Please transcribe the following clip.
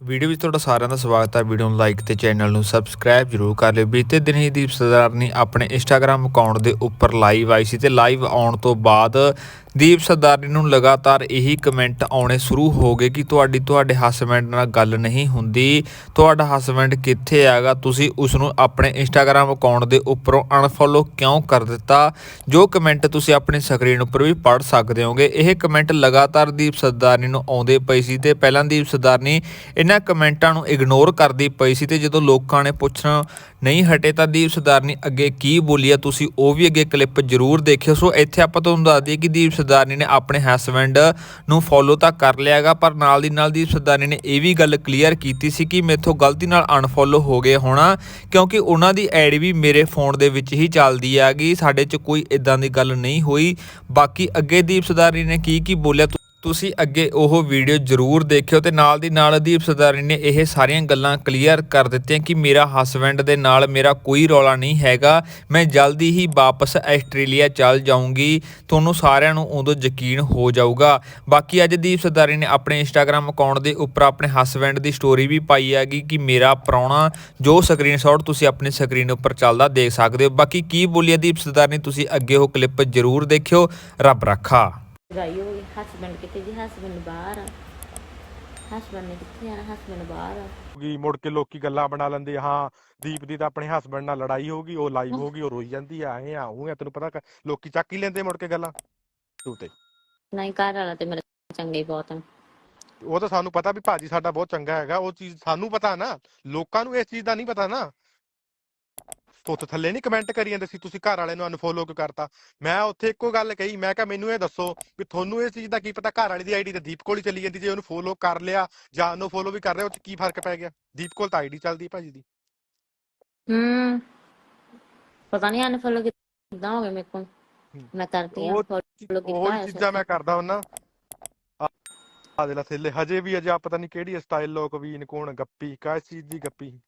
Video ਵਿੱਚ ਤੁਹਾਡਾ ਸਾਰਿਆਂ ਦਾ ਸਵਾਗਤ ਹੈ। ਵੀਡੀਓ ਨੂੰ ਲਾਈਕ ਤੇ ਚੈਨਲ ਨੂੰ ਸਬਸਕ੍ਰਾਈਬ ਜਰੂਰ ਕਰ ਲਿਓ। ਬੀਤੇ ਦਿਨ ਹੀ ਦੀਪ ਸਰਦਾਰਨੀ ਆਪਣੇ ਇੰਸਟਾਗ੍ਰam ਅਕਾਊਂਟ ਦੇ ਉੱਪਰ ਲਾਈਵ ਆਈ ਸੀ ਤੇ ਲਾਈਵ ਆਉਣ ਤੋਂ ਬਾਅਦ ਦੀਪ ਸਰਦਾਰਨੀ ਨੂੰ ਲਗਾਤਾਰ ਇਹੀ ਕਮੈਂਟ ਆਉਣੇ ਸ਼ੁਰੂ ਹੋ ਗਏ ਕਿ ਤੁਹਾਡੀ, ਤੁਹਾਡੇ ਹਸਬੈਂਡ ਨਾਲ ਗੱਲ ਨਹੀਂ ਹੁੰਦੀ। ਤੁਹਾਡਾ ਹਸਬੈਂਡ ਕਿੱਥੇ ਹੈਗਾ? ਤੁਸੀਂ ਉਸ ਨੂੰ ਆਪਣੇ ਇੰਸਟਾਗ੍ਰam ਅਕਾਊਂਟ ਦੇ ਉੱਪਰੋਂ ਅਨਫੋਲੋ ਕਿਉਂ ਕਰ ਦਿੱਤਾ? ਜੋ ਕਮੈਂਟ ਤੁਸੀਂ ਆਪਣੀ ਸਕਰੀਨ ਉੱਪਰ ਵੀ ਪੜ੍ਹ ਸਕਦੇ ਹੋਗੇ, ਇਹ ਕਮੈਂਟ ਲਗਾਤਾਰ ਦੀਪ ਸਰਦਾਰਨੀ ਨੂੰ ਆਉਂਦੇ ਪਏ ਸੀ ਤੇ ਪਹਿਲਾਂ ਦੀਪ ਸਰਦਾਰਨੀ ਇਹਨਾਂ ਕਮੈਂਟਾਂ ਨੂੰ ਇਗਨੋਰ ਕਰਦੀ ਪਈ ਸੀ ਤੇ ਜਦੋਂ ਲੋਕਾਂ ਨੇ ਪੁੱਛਣਾ, ਨਹੀਂ ਹਟੇ ਤਾਂ ਦੀਪ ਸਰਦਾਰਨੀ ਅੱਗੇ ਕੀ ਬੋਲੀ ਆ, ਤੁਸੀਂ ਉਹ ਵੀ ਅੱਗੇ ਕਲਿੱਪ ਜ਼ਰੂਰ ਦੇਖਿਓ। ਸੋ ਇੱਥੇ ਆਪਾਂ ਤੁਹਾਨੂੰ ਦੱਸ ਦਈਏ ਕਿ ਦੀਪ ਸਰਦਾਰਨੀ ਨੇ ਆਪਣੇ ਹਸਬੈਂਡ ਨੂੰ ਫੋਲੋ ਤਾਂ ਕਰ ਲਿਆਗਾ ਪਰ ਨਾਲ ਦੀ ਨਾਲ ਦੀਪ ਸਰਦਾਰਨੀ ਨੇ ਇਹ ਵੀ ਗੱਲ ਕਲੀਅਰ ਕੀਤੀ ਸੀ ਕਿ ਮੇਥੋਂ ਗਲਤੀ ਨਾਲ ਅਨਫੋਲੋ ਹੋ ਗਏ ਹੋਣਾ, ਕਿਉਂਕਿ ਉਹਨਾਂ ਦੀ ਐਡ ਵੀ ਮੇਰੇ ਫੋਨ ਦੇ ਵਿੱਚ ਹੀ ਚੱਲਦੀ ਹੈਗੀ ਸਾਡੇ 'ਚ ਕੋਈ ਇਦਾਂ ਦੀ ਗੱਲ ਨਹੀਂ ਹੋਈ। ਬਾਕੀ ਅੱਗੇ ਦੀਪ ਸਰਦਾਰਨੀ ਨੇ ਕੀ ਕੀ ਬੋਲਿਆ ਤੁਸੀਂ ਅੱਗੇ ਉਹ ਵੀਡੀਓ ਜ਼ਰੂਰ ਦੇਖਿਓ ਤੇ ਨਾਲ ਦੀ ਨਾਲ ਦੀਪ ਸਰਦਾਰੀ ਨੇ ਇਹ ਸਾਰੀਆਂ ਗੱਲਾਂ ਕਲੀਅਰ ਕਰ ਦਿੱਤੀਆਂ ਕਿ ਮੇਰਾ ਹਸਬੈਂਡ ਦੇ ਨਾਲ ਮੇਰਾ ਕੋਈ ਰੌਲਾ ਨਹੀਂ ਹੈਗਾ। ਮੈਂ ਜਲਦੀ ਹੀ ਵਾਪਸ ਆਸਟ੍ਰੇਲੀਆ ਚੱਲ ਜਾਊਂਗੀ। ਤੁਹਾਨੂੰ ਸਾਰਿਆਂ ਨੂੰ ਉਦੋਂ ਯਕੀਨ ਹੋ ਜਾਊਗਾ। ਬਾਕੀ ਅੱਜ ਦੀਪ ਸਰਦਾਰੀ ਨੇ ਆਪਣੇ ਇੰਸਟਾਗ੍ਰam ਅਕਾਊਂਟ ਦੇ ਉੱਪਰ ਆਪਣੇ ਹਸਬੈਂਡ ਦੀ ਸਟੋਰੀ ਵੀ ਪਾਈ ਹੈਗੀ ਕਿ ਮੇਰਾ ਪ੍ਰਾਹੁਣਾ ਜੋ ਸਕਰੀਨਸ਼ਾਟ ਤੁਸੀਂ ਆਪਣੀ ਸਕਰੀਨ ਉੱਪਰ ਚੱਲਦਾ ਦੇਖ ਸਕਦੇ ਹੋ। ਬਾਕੀ ਕੀ ਬੋਲੀ ਦੀਪ ਸਰਦਾਰੀ ਤੁਸੀਂ ਅੱਗੇ ਉਹ ਕਲਿੱਪ ਜ਼ਰੂਰ ਦੇਖਿਓ। ਰੱਬ ਰੱਖਾ। ਲੜਾਈ ਹੋ ਗਈ। ਹਸਬੈਂਡ ਕਿਤੇ ਜੀ? ਹਸਬੈਂਡ ਬਾਹਰ ਆ। ਹਸਬੈਂਡ ਨੇ ਕਿੱਥੇ ਜਾਣਾ? ਹਸਬੈਂਡ ਬਾਹਰ ਆ। ਹੋਗੀ ਮੁੜ ਕੇ ਲੋਕੀ ਗੱਲਾਂ ਬਣਾ ਲੈਂਦੇ ਆ, ਹਾਂ ਦੀਪ ਦੀ ਤਾਂ ਆਪਣੇ ਹਸਬੰਡ ਨਾਲ ਲੜਾਈ ਹੋ ਗਈ ਉਹ ਲਾਈਵ ਹੋ ਗਈ ਉਹ ਰੋਈ ਜਾਂਦੀ ਆ ਐ ਆ ਉਹ ਆ ਤੈਨੂੰ ਪਤਾ ਕ- ਲੋਕੀ ਚੱਕ ਹੀ ਲੈਂਦੇ ਮੁੜ ਕੇ ਗੱਲਾਂ। ਤੂੰ ਤੇ ਨਹੀਂ ਘਰ ਵਾਲਾ ਤੇ ਮੇਰਾ ਚੰਗਾ ਹੀ ਬਹੁਤ ਆ। ਉਹ ਤਾਂ ਸਾਨੂੰ ਪਤਾ ਵੀ ਭਾਜੀ ਸਾਡਾ ਬਹੁਤ ਚੰਗਾ ਹੈਗਾ ਉਹ ਚੀਜ਼ ਸਾਨੂੰ ਪਤਾ ਨਾ ਲੋਕਾਂ ਨੂੰ ਇਸ ਚੀਜ਼ ਦਾ ਨਹੀਂ ਪਤਾ ਨਾ। ਸੁੱਤ ਥੱਲੇ ਨਹੀਂ ਕਮੈਂਟ ਕਰੀ ਜਾਂਦੇ ਸੀ ਤੁਸੀਂ ਘਰ ਵਾਲੇ ਨੂੰ ਅਨਫੋਲੋ ਕਿਉਂ ਕਰਤਾ। ਮੈਂ ਉੱਥੇ ਇੱਕੋ ਗੱਲ ਕਹੀ ਮੈਂ ਕਿਹਾ ਮੈਨੂੰ ਇਹ ਦੱਸੋ ਵੀ ਤੁਹਾਨੂੰ ਇਸ ਚੀਜ਼ ਦਾ ਕੀ ਪਤਾ ਘਰ ਵਾਲੀ ਦੀ ਆਈਡੀ ਤੇ ਦੀਪ ਕੋਲ ਹੀ ਚੱਲੀ ਜਾਂਦੀ ਜੇ ਉਹਨੂੰ ਫੋਲੋ ਕਰ ਲਿਆ ਜਾਂ ਅਨਫੋਲੋ ਵੀ ਕਰ ਰਿਹਾ ਉਹ ਚ ਕੀ ਫ਼ਰਕ ਪੈ ਗਿਆ? ਦੀਪ ਕੋਲ ਤਾਂ ਆਈਡੀ ਚੱਲਦੀ ਹੈ ਭਾਜੀ ਦੀ। ਹੂੰ ਪਤਾ ਨਹੀਂ ਅਨਫੋਲੋ ਕਿੱਦਾਂ ਹੋ ਗਿਆ ਮੇਰੇ ਕੋਲ। ਮੈਂ ਕਰਦੀ ਆ ਉਹ ਫੋਲੋ ਕੀਤਾ ਉਹ ਹੋਇਆ ਚੀਜ਼ਾਂ ਮੈਂ ਕਰਦਾ ਹੁੰਨਾ ਆ ਦੇ ਲਾ ਥੱਲੇ ਹਜੇ ਵੀ ਅਜੇ ਆ ਪਤਾ ਨਹੀਂ ਕਿਹੜੀ ਸਟਾਈਲ ਲੋਕ ਵੀ ਕੌਣ ਗੱਪੀ ਕਿਸ ਚੀਜ਼ ਦੀ ਗੱਪੀ?